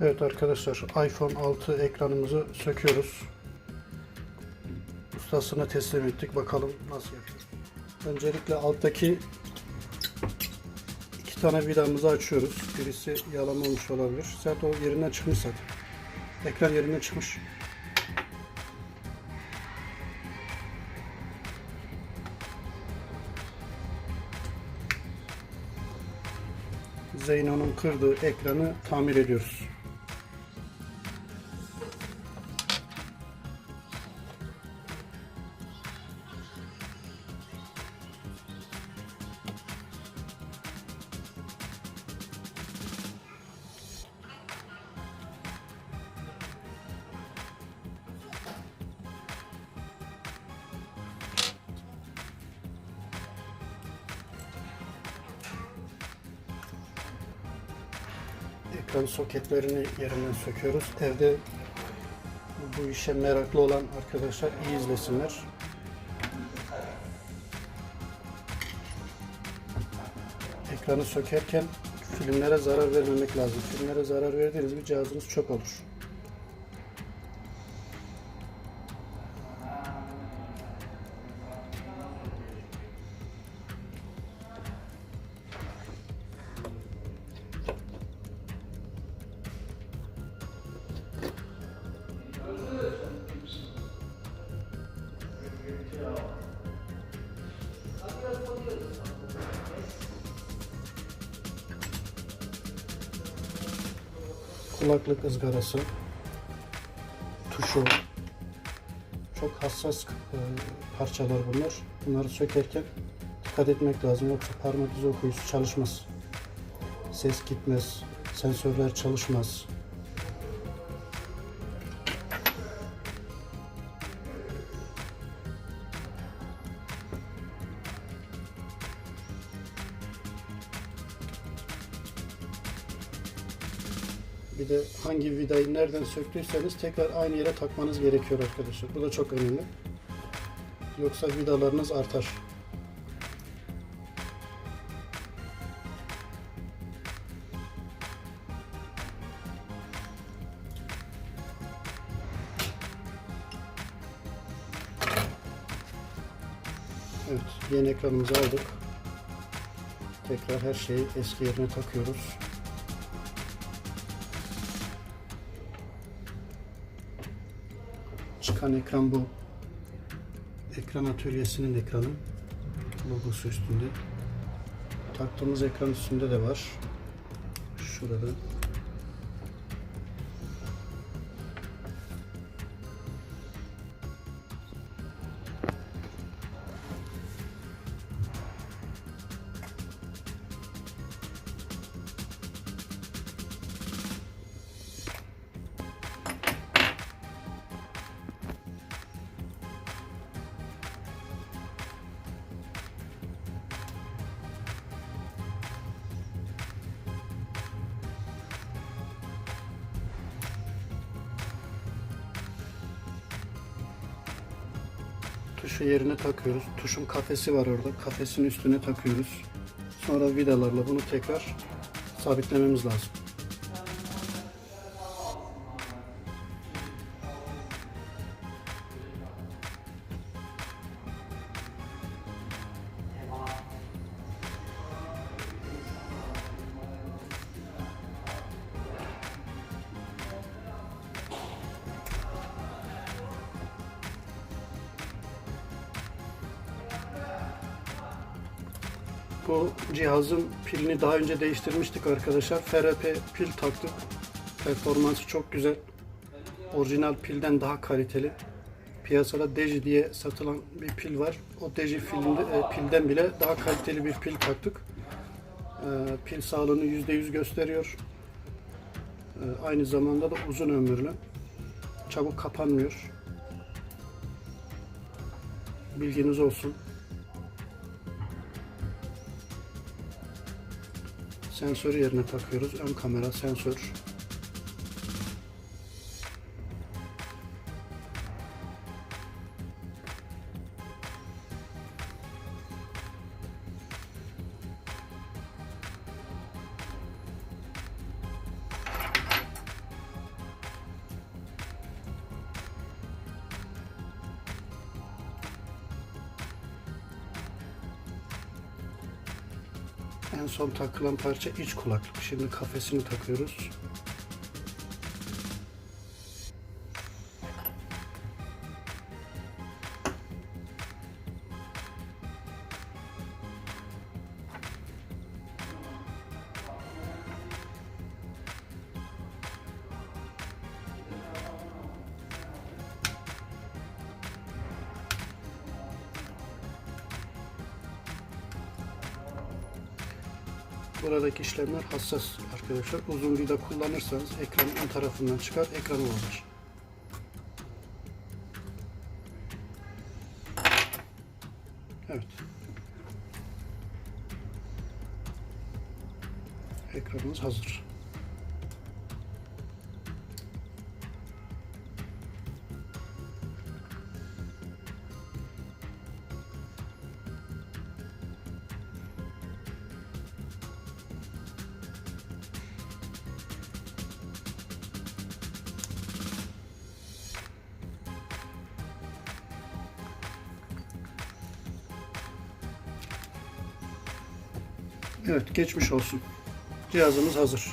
Evet arkadaşlar iPhone 6 ekranımızı söküyoruz. Ustasına teslim ettik. Bakalım nasıl yapıyor. Öncelikle alttaki iki tane vidamızı açıyoruz. Birisi yalamamış olabilir. Zaten o yerinden çıkmış zaten. Ekran yerinden çıkmış. Zeyno'nun kırdığı ekranı tamir ediyoruz. Ekran soketlerini yerinden söküyoruz. Evde bu işe meraklı olan arkadaşlar iyi izlesinler. Ekranı sökerken filmlere zarar vermemek lazım. Filmlere zarar verdiğiniz bir cihazınız çöp olur. Kulaklık ızgarası, tuşu, çok hassas e, parçalar bunlar. Bunları sökerken dikkat etmek lazım yoksa parmak izi okuyucusu çalışmaz. Ses gitmez, sensörler çalışmaz. Bir de hangi vidayı nereden söktüyseniz tekrar aynı yere takmanız gerekiyor arkadaşlar. Bu da çok önemli. Yoksa vidalarınız artar. Evet, yeni ekranımızı aldık. Tekrar her şeyi eski yerine takıyoruz. Çıkan ekran bu. Ekran atölyesinin ekranı. Logosu üstünde. Taktığımız ekran üstünde de var. Şurada. Tuşu yerine takıyoruz. Tuşun kafesi var orada. Kafesin üstüne takıyoruz. Sonra vidalarla bunu tekrar sabitlememiz lazım. Bu cihazın pilini daha önce değiştirmiştik arkadaşlar. FRP pil taktık. Performansı çok güzel. Orijinal pilden daha kaliteli. Piyasada Deji diye satılan bir pil var. O Deji pilinde, e, pilden bile daha kaliteli bir pil taktık. E, pil sağlığını %100 gösteriyor. E, aynı zamanda da uzun ömürlü. Çabuk kapanmıyor. Bilginiz olsun. Sensörü yerine takıyoruz. Ön kamera, sensör. En son takılan parça iç kulaklık. Şimdi kafesini takıyoruz. Buradaki işlemler hassas arkadaşlar. Uzun vida kullanırsanız ekranın ön tarafından çıkar, ekranı bozar. Evet. Ekranımız hazır. Evet, geçmiş olsun. Cihazımız hazır.